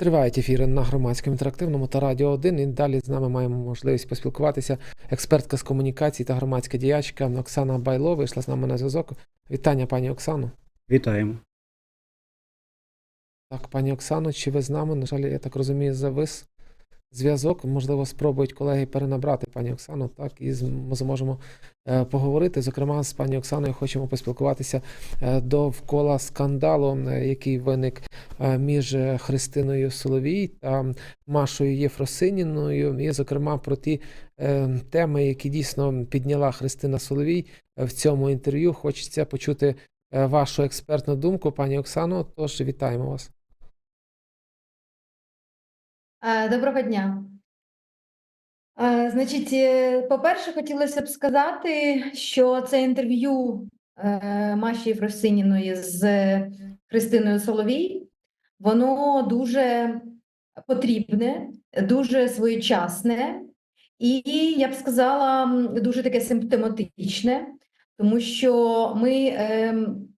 Тривають ефіри на громадському інтерактивному та Радіо 1. І далі з нами маємо можливість поспілкуватися. Експертка з комунікацій та громадська діячка Оксана Байло вийшла з нами на зв'язок. Вітання, пані Оксано. Вітаємо. Так, пані Оксано, чи ви з нами? На жаль, я так розумію, завис зв'язок. Можливо, спробують колеги перенабрати пані Оксану, так, і ми зможемо е, поговорити. Зокрема, з пані Оксаною хочемо поспілкуватися е, довкола скандалу, який виник е, між Христиною Соловій та Машою Єфросиніною, і, зокрема, про ті теми, які дійсно підняла Христина Соловій в цьому інтерв'ю. Хочеться почути вашу експертну думку, пані Оксано. Тож вітаємо вас. Е, Доброго дня. Е, Значить, е, по-перше, хотілося б сказати, що це інтерв'ю Маші Єфросиніної з Христиною Соловій, воно дуже потрібне, дуже своєчасне і, я б сказала, дуже таке симптоматичне, тому що ми ем,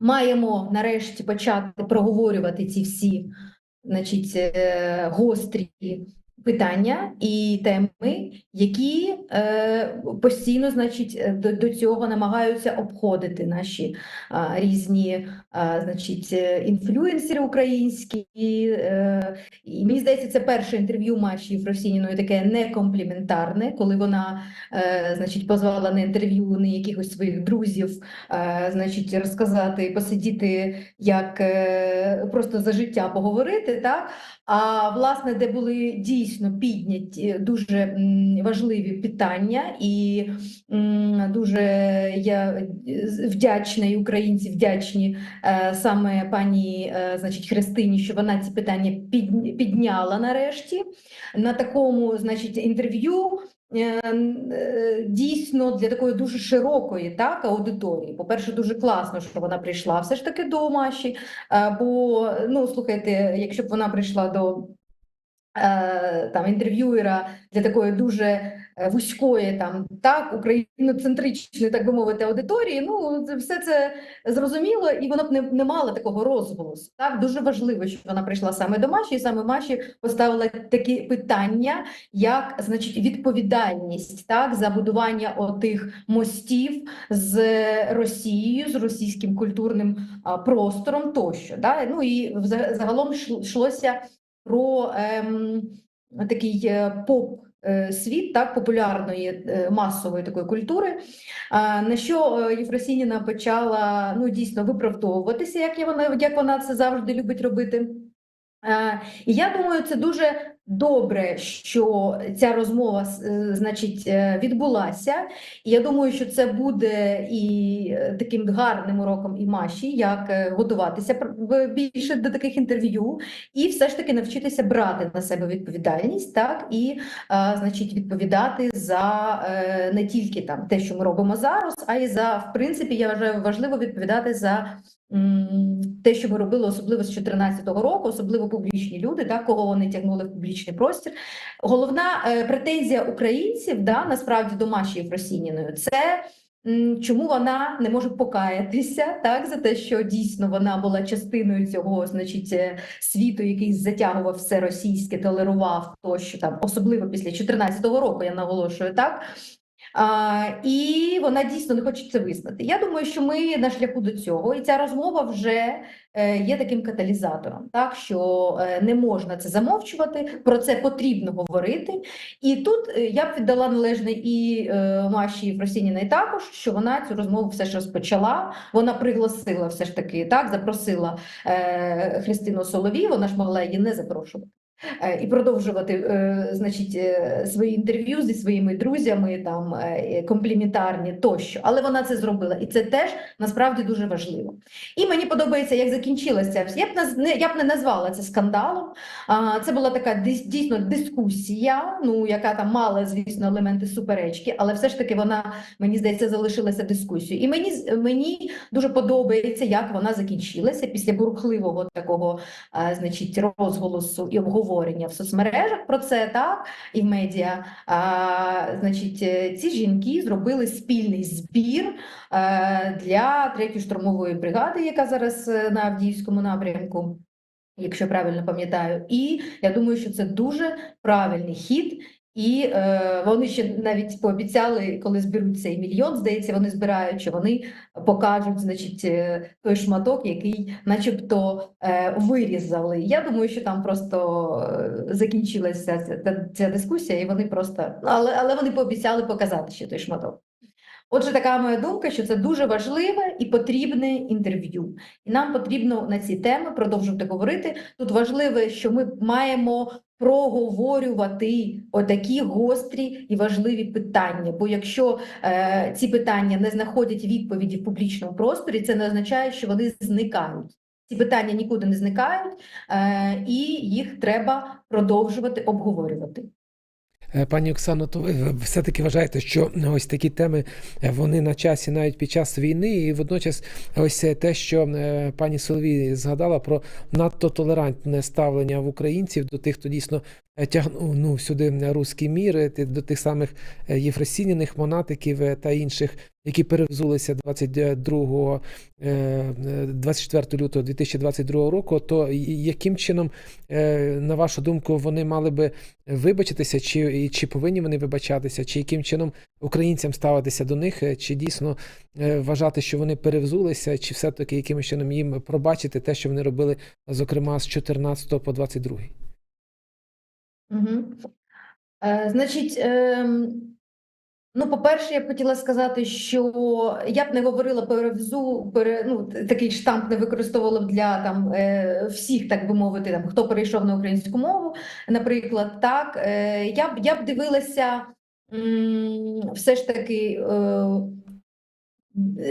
маємо нарешті почати проговорювати ці всі значить, е, гострі питання і теми, які е, постійно, значить, е, до, до цього намагаються обходити наші а, різні, а, значить, е, інфлюенсери українські. Е, і мені здається, це перше інтерв'ю Маші Єфросініної таке некомпліментарне, коли вона, е, значить, позвала на інтерв'ю не якихось своїх друзів, е, значить, розказати, посидіти як е, просто за життя поговорити, так? А власне, де були дійсно підняті дуже важливі питання, і дуже я вдячна, і українці вдячні е, саме пані е, значить, Христині, що вона ці питання підняла нарешті на такому, значить, інтерв'ю. е, е, Дійсно для такої дуже широкої так аудиторії. По-перше, дуже класно, що вона прийшла все ж таки до Маші. е, Бо ну слухайте, якщо б вона прийшла до е, там інтерв'юера для такої дуже е, вузької, там так україноцентричної, так би мовити, аудиторії. Ну це все це зрозуміло, і воно б не, не мало такого розголосу. Так дуже важливо, що вона прийшла саме до Маші, і саме Маші поставила такі питання, як значить відповідальність так за будування отих мостів з Росією, з російським культурним простором тощо. Да? Ну і загалом шло- йшлося про ем, такий е, поп. е, Світ так популярної е, масової такої культури, на що Єфросініна почала ну дійсно виправдовуватися, як вона як вона це завжди любить робити. І я думаю, це дуже добре, що ця розмова е, значить е, відбулася. І я думаю, що це буде і е, таким гарним уроком і Маші, як готуватися більше до таких інтерв'ю, і все ж таки навчитися брати на себе відповідальність, так і значить відповідати за не тільки там те, що ми робимо зараз, а й за в принципі, я вважаю важливо відповідати за. Те, що ми робили, особливо з 2014 року, особливо публічні люди, так, кого вони тягнули в публічний простір. Головна е, претензія українців, да, насправді до Маші Фросініної це чому вона не може покаятися так, за те, що дійсно вона була частиною цього, значить, е, світу, який затягував все російське, толерував тощо там, особливо після 2014 року, я наголошую так. І вона дійсно не хоче це визнати. Я думаю, що ми на шляху до цього, і ця розмова вже е, є таким каталізатором, так що е, не можна це замовчувати, про це потрібно говорити. І тут е, я б віддала належне і Маші Єфросініної також, що вона цю розмову все ж розпочала. Вона пригласила все ж таки, так запросила Христину Соловій, вона ж могла її не запрошувати. Е, І продовжувати, е, значить, е, свої інтерв'ю зі своїми друзями, там компліментарні тощо. Але вона це зробила, і це теж насправді дуже важливо. І мені подобається, як закінчилася. Я б не я б не назвала це скандалом. Це була така дійсно дискусія, ну яка там мала, звісно, елементи суперечки, але все ж таки вона мені здається залишилася дискусією. І мені мені дуже подобається, як вона закінчилася після бурхливого такого, значить, розголосу і обговорення в соцмережах про це, так і в медіа. А, значить, е, ці жінки зробили спільний збір а, для третьої штурмової бригади, яка зараз е, на Авдіївському напрямку. якщо правильно пам'ятаю. І я думаю, що це дуже правильний хід. І е, вони ще навіть пообіцяли, коли зберуть цей мільйон, здається, вони збирають, що вони покажуть, значить, е, той шматок, який, начебто, е, вирізали. Я думаю, що там просто е, закінчилася ця, ця, дискусія, і вони просто, але, але вони пообіцяли показати ще той шматок. Отже, така моя думка, що це дуже важливе і потрібне інтерв'ю, і нам потрібно на ці теми продовжувати говорити. Тут важливе, що ми маємо проговорювати отакі гострі і важливі питання. Бо якщо е, ці питання не знаходять відповіді в публічному просторі, це не означає, що вони зникають. Ці питання нікуди не зникають, е, і їх треба продовжувати обговорювати. Е, Пані Оксано, то ви все-таки вважаєте, що ось такі теми е, вони на часі навіть під час війни, і водночас ось е, те, що пані Соловій згадала про надто толерантне ставлення в українців до тих, хто дійсно тягнув ну, сюди руський мір, е, ти- до тих самих єфросініних монатиків та інших, які перевзулися 22 е, е, 24 лютого 2022 року, то яким чином, е, на вашу думку, вони мали би вибачитися, чи, чи повинні вони вибачатися, чи яким чином українцям ставитися до них, е, чи дійсно вважати, що вони перевзулися, чи все-таки якимось чином їм пробачити те, що вони робили, зокрема, з 14 по 22? Угу. Значить, ем, ну, по-перше, я б хотіла сказати, що я б не говорила перевзу, пере, ну, такий штамп не використовувала б для там, е, всіх, так би мовити, там, хто перейшов на українську мову, наприклад, так, е, я б, я б дивилася м, все ж таки. Е,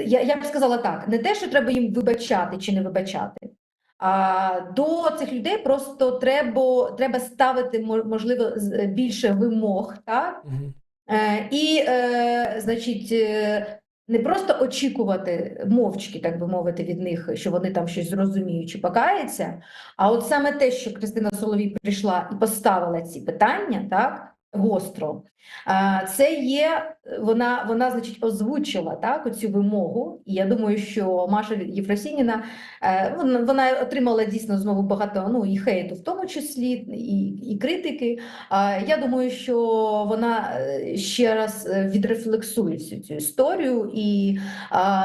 я, я б сказала так: не те, що треба їм вибачати чи не вибачати. А до цих людей просто треба, треба ставити можливо більше вимог, так? Е, і, е, значить, е, не просто очікувати мовчки, так би мовити, від них, що вони там щось зрозуміють чи покаються, а от саме те, що Кристина Соловій прийшла і поставила ці питання, так, гостро, це є, вона, вона, значить, озвучила так, оцю вимогу, і я думаю, що Маша Єфросініна Е, Вона, отримала дійсно знову багато ну, і хейту, в тому числі, і, і критики. Я думаю, що вона е, ще раз е, відрефлексує всю цю історію, і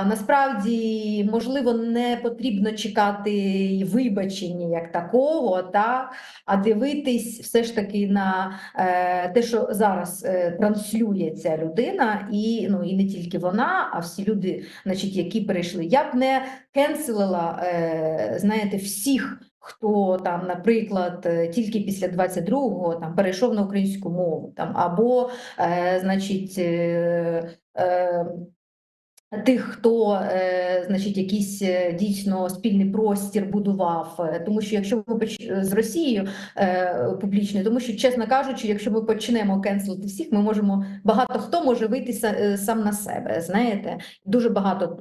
насправді, можливо, не потрібно чекати вибачення як такого, так, а дивитись все ж таки на е, те, що зараз е, транслює ця людина, і, ну, і не тільки вона, а всі люди, значить, які перейшли. Я б не кенселила, е, знаєте, всіх, хто там, наприклад, е, тільки після 22-го там перейшов на українську мову, там або, е, значить, е, е, тих, хто, е, значить, якийсь е, дійсно спільний простір будував. Е, Тому що якщо ми поч- з Росією публічною, тому що, чесно кажучи, якщо ми почнемо кенселити всіх, ми можемо багато хто може вийти са- сам на себе. Знаєте, дуже багато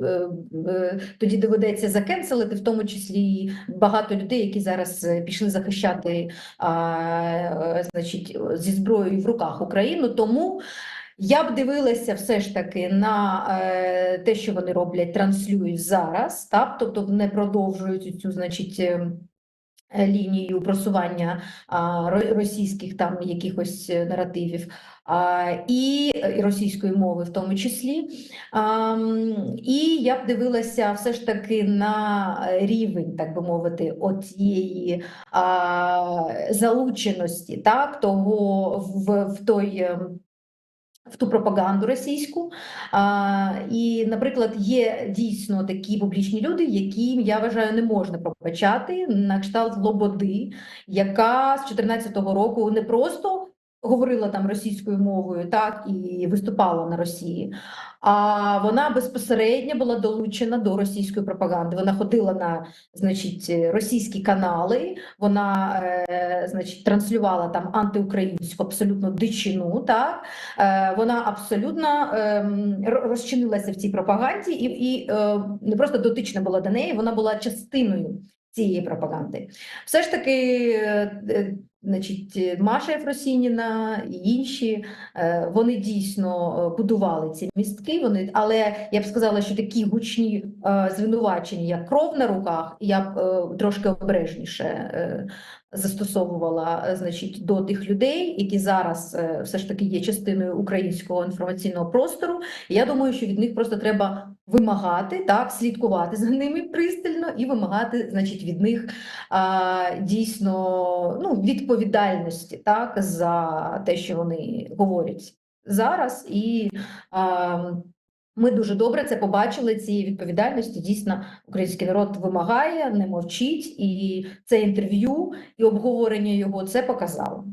тоді доведеться закенселити, в тому числі і багато людей, які зараз пішли захищати а, значить, зі зброєю в руках Україну. Тому я б дивилася все ж таки на е, те, що вони роблять, транслюють зараз, так? тобто не продовжують цю, значить. е, е, Лінію просування а, російських там якихось е, наративів а, і, і російської мови в тому числі. Ам, і я б дивилася все ж таки на рівень, так би мовити, отієї залученості, так, того в, в той. В ту пропаганду російську. А, і, наприклад, є дійсно такі публічні люди, яким я вважаю не можна пробачати на кшталт Лободи, яка з 2014 року не просто говорила там російською мовою, так і виступала на Росії. А вона безпосередньо була долучена до російської пропаганди. Вона ходила на значить, російські канали, вона е, значить, транслювала там антиукраїнську абсолютно дичину. Так? Е, вона абсолютно ро- розчинилася в цій пропаганді і, і е, не просто дотична була до неї, вона була частиною цієї пропаганди. Все ж таки, е, е, Значить, е, Маша Єфросініна і інші е, вони дійсно е, будували ці містки. Вони, але я б сказала, що такі гучні звинувачення, як кров на руках, я б трошки обережніше застосовувала е, значить, до тих людей, які зараз е, все ж таки є частиною українського інформаційного простору. Я думаю, що від них просто треба вимагати так, слідкувати за ними пристально і вимагати, значить, від них а, дійсно ну, відповідальності так, за те, що вони говорять зараз. І а, ми дуже добре це побачили. Цієї відповідальності дійсно український народ вимагає, не мовчить, і це інтерв'ю і обговорення його це показало.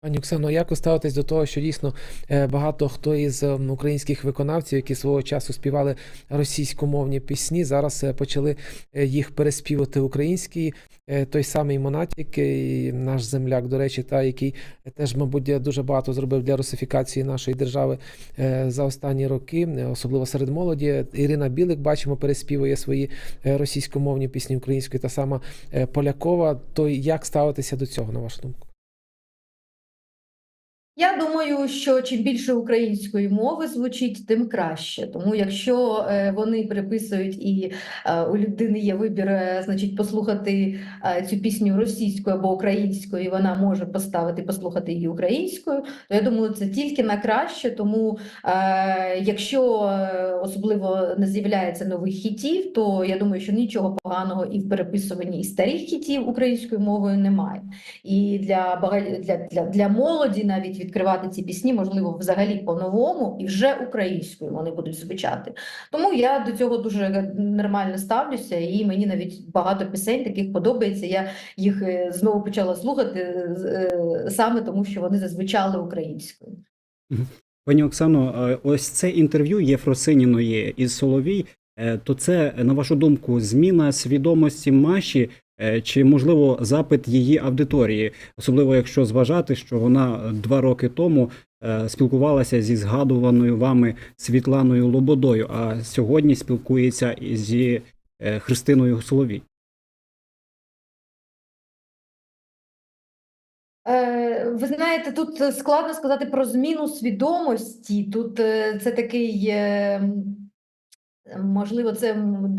Пані Оксано, як ви ставитесь до того, що дійсно е, багато хто із ем, українських виконавців, які свого часу співали російськомовні пісні, зараз е, почали е, їх переспівати українські. Е, Той самий Монатік, наш земляк, до речі, та який теж, мабуть, дуже багато зробив для русифікації нашої держави е, за останні роки, е, особливо серед молоді. Ірина Білик, бачимо, переспівує свої російськомовні пісні українською, та сама Полякова. То як ставитися до цього, на вашу думку? Я думаю, що чим більше української мови звучить, тим краще. Тому якщо е, вони приписують і е, у людини є вибір, е, значить, послухати цю пісню російською або українською, і вона може поставити послухати її українською, то я думаю, це тільки на краще. Тому якщо особливо не з'являється нових хітів, то я думаю, що нічого поганого і в переписуванні і старих хітів українською мовою немає. І для для, для, для молоді навіть відкривати ці пісні, можливо, взагалі по-новому, і вже українською вони будуть звучати. Тому я до цього дуже нормально ставлюся, і мені навіть багато пісень таких подобається. Я їх е, знову почала слухати е, саме тому, що вони зазвучали українською. Пані Оксано, е, ось це інтерв'ю Єфросиніної із Соловій. Е, То це, на вашу думку, зміна свідомості Маші е, чи, можливо, запит її аудиторії, особливо якщо зважати, що вона два роки тому е, спілкувалася зі згадуваною вами Світланою Лободою, а сьогодні спілкується зі е, Христиною Соловій. Е, Ви знаєте, тут е, складно сказати про зміну свідомості. Тут е, це такий, е, можливо, це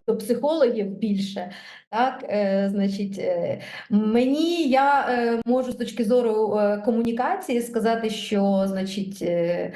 до психологів більше. Так, Е, значить, е, мені я е, можу з точки зору е, комунікації сказати, що значить. е,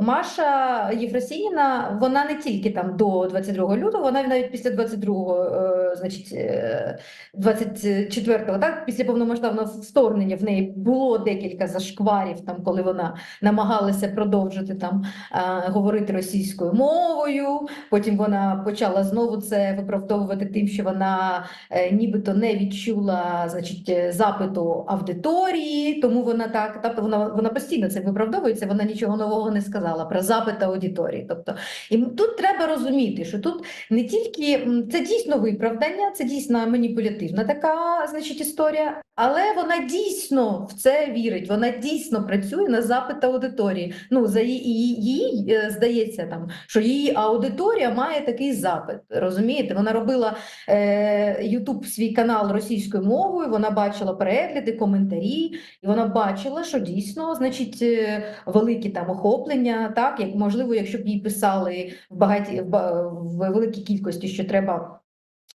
Маша Єфросініна, вона не тільки там до 22 лютого, вона навіть після 22, е, значить, е, 24-го, так, після повномасштабного вторгнення в неї було декілька зашкварів, там, коли вона намагалася продовжити там е, говорити російською мовою. Потім вона почала знову це виправдовувати тим, що вона е, нібито не відчула значить, е, запиту аудиторії, тому вона так, тобто вона, вона постійно це виправдовується, вона нічого нового не сказала про запит аудиторії. Тобто, і тут треба розуміти, що тут не тільки це дійсно виправдання, це дійсно маніпулятивна така, значить, історія, але вона дійсно в це вірить. Вона дійсно працює на запит аудиторії. Ну за її, її, е, здається там, що її аудиторія має такий запит. Розумієте? Вона робила е, YouTube свій канал російською мовою. Вона бачила перегляди, коментарі, і вона бачила, що дійсно, значить, е, великі там охоплення. Так, як можливо, якщо б їй писали в багаті в, великій кількості, що треба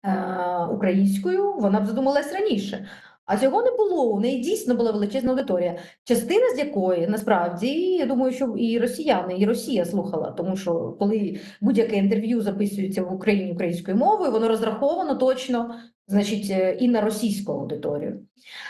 е, українською, вона б задумалась раніше. А цього не було. У неї дійсно була величезна аудиторія, частина з якої насправді я думаю, що і росіяни, і Росія слухала, тому що коли будь-яке інтерв'ю записується в Україні українською мовою, воно розраховано точно, значить, е, і на російську аудиторію.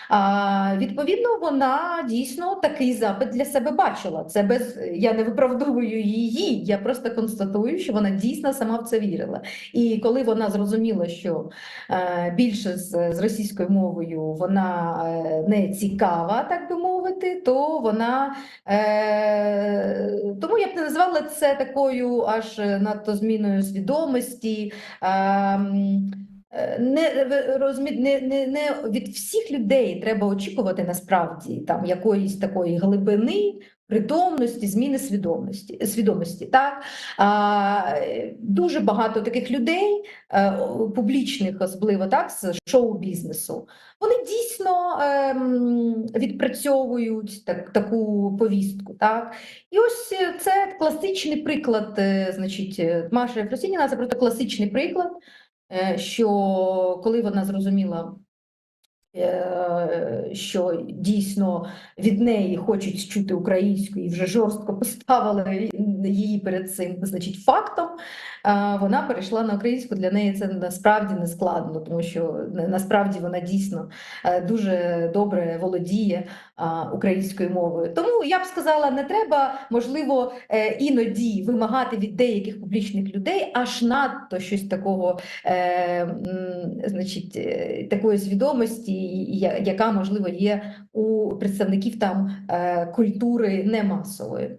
А, відповідно, вона дійсно такий запит для себе бачила. Це без я не виправдовую її, я просто констатую, що вона дійсно сама в це вірила. І коли вона зрозуміла, що е, більше з, з російською мовою вона е, не цікава, так би мовити, то вона е, тому я б не назвала це такою аж надто зміною свідомості. Е, Не, ви розумі- не, не, не від всіх людей треба очікувати насправді там якоїсь такої глибини притомності, зміни свідомості. свідомості так? А, е, дуже багато таких людей, е, публічних, особливо так, з шоу-бізнесу, вони дійсно ем, відпрацьовують так, таку повістку. Так? І ось е, це класичний приклад, е, значить, е, Маша Єфросініна, це просто класичний приклад, е, що коли вона зрозуміла, е, що дійсно від неї хочуть чути українську і вже жорстко поставили її перед цим, значить, фактом, вона перейшла на українську. Для неї це насправді не складно, тому що насправді вона дійсно е, дуже добре володіє українською мовою. Тому я б сказала, не треба, можливо, е, іноді вимагати від деяких публічних людей аж надто щось такого, е, значить, е, такої свідомості, яка, можливо, є у представників там культури немасової.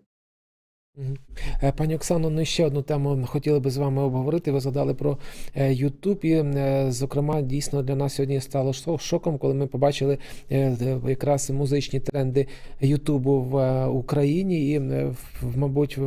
Е, Пані Оксано, ну ще одну тему хотіли би з вами обговорити. Ви згадали про Ютуб. І, е, зокрема, дійсно для нас сьогодні стало шоком, коли ми побачили е, е, якраз музичні тренди Ютубу в е, Україні, і, е, мабуть,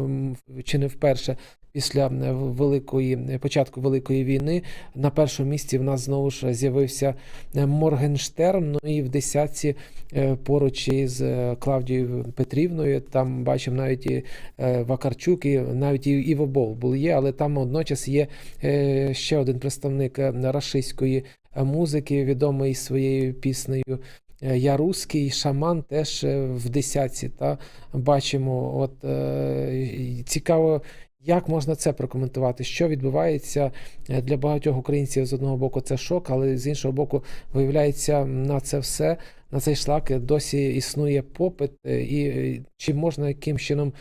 чи не вперше. Після е, великої початку великої війни на першому місці в нас знову ж з'явився е, Моргенштерн. Ну і в десятці е, поруч із е, Клавдією Петрівною. Там бачимо навіть і е, Вакарчук, і навіть і Іво Бол були є, але там водночас є е, ще один представник е, рашистської е, музики, відомий своєю піснею. е, Я русський шаман теж е, в десятці. Та бачимо, от е, цікаво, як можна це прокоментувати? Що відбувається Е, для багатьох українців з одного боку це шок, але з іншого боку, виявляється на це все, на цей шлак досі існує попит, е, і е, чи можна яким чином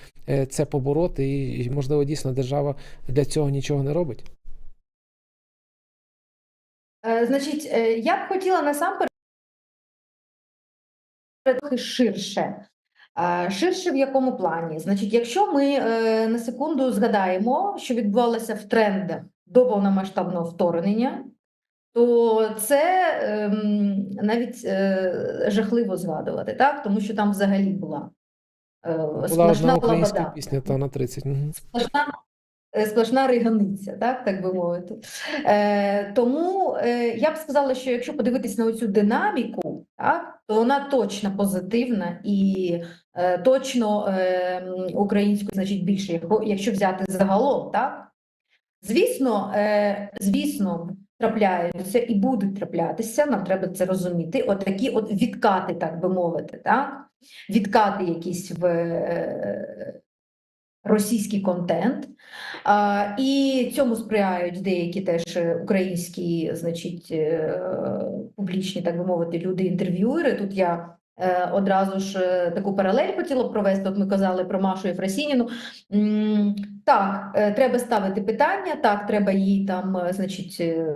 це побороти, і, можливо, дійсно держава для цього нічого не робить? Значить, я б хотіла насамперед трохи ширше. Е, Ширше в якому плані? Значить, якщо ми е, на секунду згадаємо, що відбувалося в трендах до повномасштабного вторгнення, то це ем, навіть е, жахливо згадувати, так? Тому що там взагалі була Була сплошна лабада. пісня, та на 30. Мгм. сплошна, сплошна риганиця, так, так би мовити. Е, тому е, я б сказала, що якщо подивитись на цю динаміку, так, то вона точно позитивна і точно е, українською, значить, більше, якщо- взяти загалом, так. Звісно, е, звісно, трапляються і будуть траплятися, нам треба це розуміти. Отакі от відкати, так би мовити, так? Відкати якісь в е, російський контент. І цьому сприяють деякі теж е, українські, значить, е, публічні, так би мовити, люди-інтерв'юери. Тут я е, одразу ж е, таку паралель хотіла провести. От ми казали про Машу Єфросініну. Так, е, треба ставити питання, так, треба їй там, е, значить, е,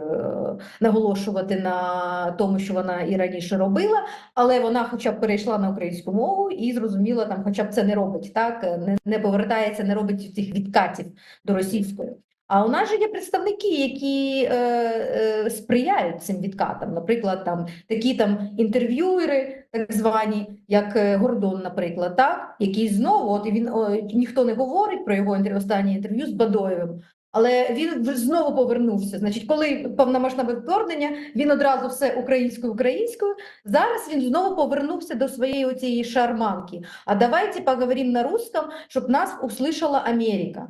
наголошувати на тому, що вона і раніше робила, але вона хоча б перейшла на українську мову і зрозуміла, там, хоча б це не робить, так, е, не, не повертається, не робить цих відкатів до російської. А у нас же є представники, які е, е, сприяють цим відкатам. Наприклад, там такі там інтерв'юери, так звані, як е, Гордон, наприклад, так, який знову, от він о, ніхто не говорить про його інтерв'ю, останнє інтерв'ю з Бадоєвим. Але він знову повернувся. Значить, коли повномасштабне вторгнення, він одразу все українською українською. Зараз він знову повернувся до своєї цієї шарманки. А давайте поговоримо на русском, щоб нас услышала Америка.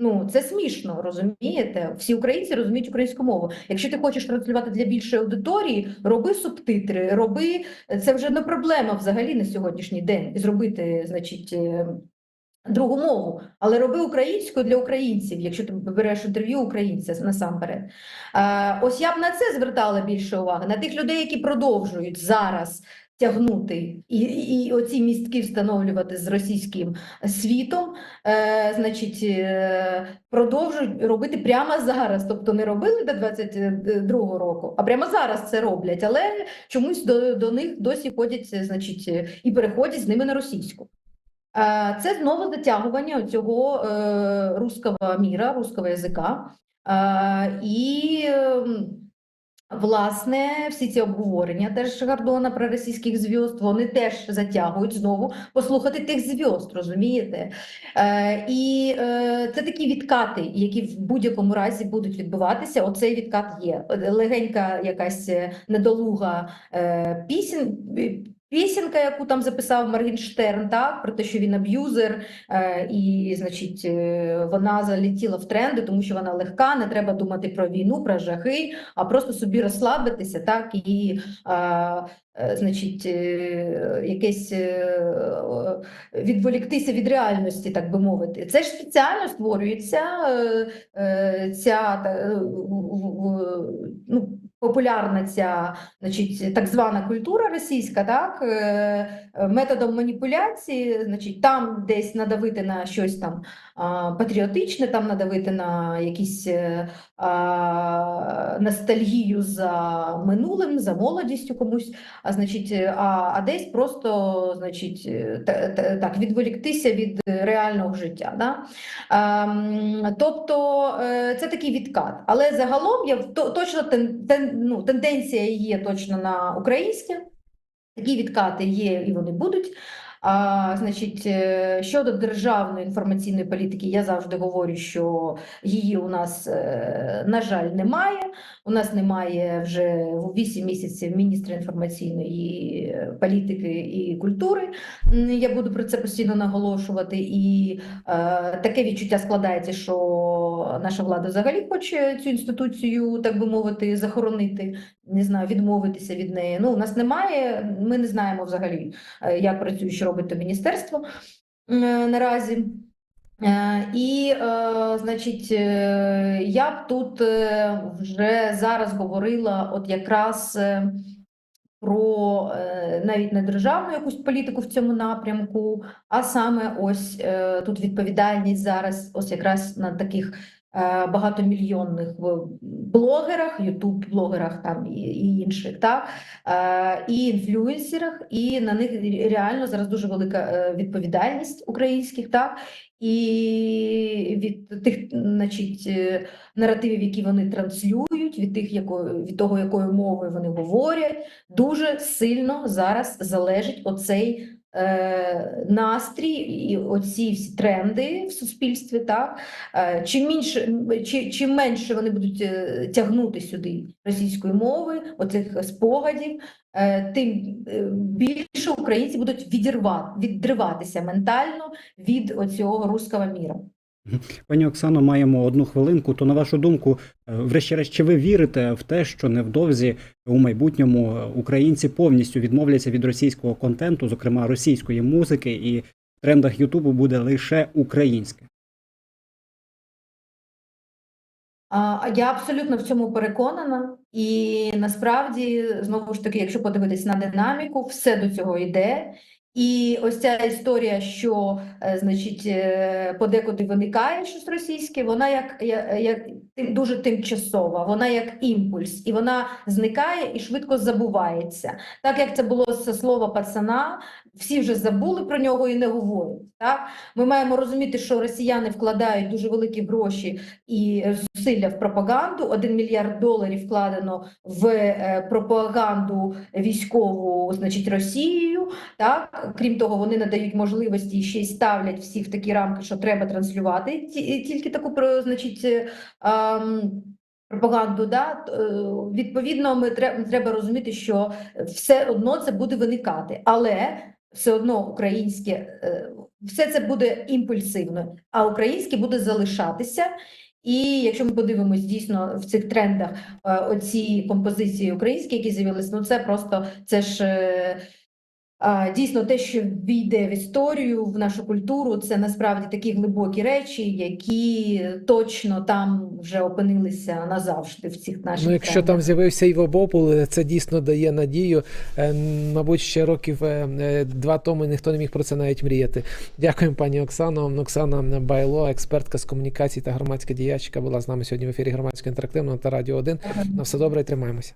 Ну, це смішно, розумієте? Всі українці розуміють українську мову. Якщо ти хочеш транслювати для більшої аудиторії, роби субтитри, роби це вже не проблема взагалі на сьогоднішній день. Зробити, значить, е, другу мову, але роби українською для українців, якщо ти береш інтерв'ю українця насамперед. Е, ось я б на це звертала більше уваги, на тих людей, які продовжують зараз тягнути і, і оці містки встановлювати з російським світом, е, значить, е, продовжують робити прямо зараз. Тобто не робили до 22-го року, а прямо зараз це роблять, але чомусь до, до них досі ходять, значить, і переходять з ними на російську. Е, Це знову затягування цього е, русского міра, русского язика. Е, І ем, Власне, всі ці обговорення теж Гордона про російських зв'язд, вони теж затягують знову послухати тих зв'язд, розумієте? Е, і е, це такі відкати, які в будь-якому разі будуть відбуватися. Оцей відкат є. Легенька якась е, недолуга е, пісень. Пісенька, яку там записав Моргенштерн, так, про те, що він аб'юзер, е, і, значить, е, вона залетіла в тренди, тому що вона легка, не треба думати про війну, про жахи, а просто собі розслабитися, так, і, е, е, значить, е, якесь е, е, відволіктися від реальності, так би мовити. Це ж спеціально створюється е, е, ця та, е, в- ну, популярна ця значить, так звана культура російська, так, е, е, методом маніпуляції, значить, там десь надавити на щось там патріотичне, там надавити на якісь е, а, ностальгію за минулим, за молодістю комусь, а, значить, а, а десь просто значить, та- та- так, відволіктися від реального життя. Да? Ем, Тобто це такий відкат. Але загалом я точно тен, ну, тенденція є точно на українське. Такі відкати є і вони будуть. А, значить, е, щодо державної інформаційної політики, я завжди говорю, що її у нас, е, на жаль, немає. У нас немає вже 8 місяців міністра інформаційної е, політики і культури. Я буду про це постійно наголошувати. І е, таке відчуття складається, що наша влада взагалі хоче цю інституцію, так би мовити, захоронити, не знаю, відмовитися від неї. Ну, у нас немає, ми не знаємо взагалі, як працює, робить то міністерство е, наразі. Е, І, е, значить, я б тут вже зараз говорила от якраз про навіть не державну якусь політику в цьому напрямку, а саме ось тут відповідальність зараз, ось якраз на таких багатомільйонних блогерах, ютуб-блогерах там і, інших, так, е, і інфлюенсерах, і на них реально зараз дуже велика е, відповідальність українських, так, і від тих, значить, е, наративів, які вони транслюють, від тих, якої, від того, якою мовою вони говорять, дуже сильно зараз залежить оцей е, настрій і оці всі тренди в суспільстві. Так? Е, чим, менше, чи, чим менше вони будуть е, тягнути сюди російської мови, оцих спогадів, тим е, більше українці будуть відірвати, відриватися ментально від оцього руського міра. Пані Оксано, маємо одну хвилинку. То на вашу думку, е, врешті-решт, чи ви вірите в те, що невдовзі у майбутньому е, українці повністю відмовляться від російського контенту, зокрема російської музики, і в трендах Ютубу буде лише українське? Я абсолютно в цьому переконана, і насправді, знову ж таки, якщо подивитись на динаміку, все до цього йде. І ось ця історія, що е, значить, е, подекуди виникає щось російське, вона як, як, як дуже тимчасова, вона як імпульс, і вона зникає і швидко забувається. Так як це було з слова пацана, всі вже забули про нього і не говорять. Так? Ми маємо розуміти, що росіяни вкладають дуже великі гроші і зусилля в пропаганду. Один мільярд доларів вкладено в е, пропаганду військову, значить, Росією. Так, крім того, вони надають можливості і ще й ставлять всі в такі рамки, що треба транслювати ті- тільки таку значить. е, Пропаганду, да, е, відповідно, ми треба розуміти, що все одно це буде виникати, але все одно українське, е, все це буде імпульсивно, а українське буде залишатися. І якщо ми подивимось дійсно в цих трендах е, оці композиції українські, які з'явилися, ну це просто це ж е, дійсно те, що війде в історію, в нашу культуру, це насправді такі глибокі речі, які точно там вже опинилися назавжди в цих наших Ну, якщо там з'явився Іво Бобул, це дійсно дає надію. Е, Мабуть, ще років е, два тому ніхто не міг про це навіть мріяти. Дякуємо, пані Оксано. Оксана Байло, експертка з комунікацій та громадська діячка, була з нами сьогодні в ефірі громадського інтерактивного та радіо 1. На все добре, і тримаємося.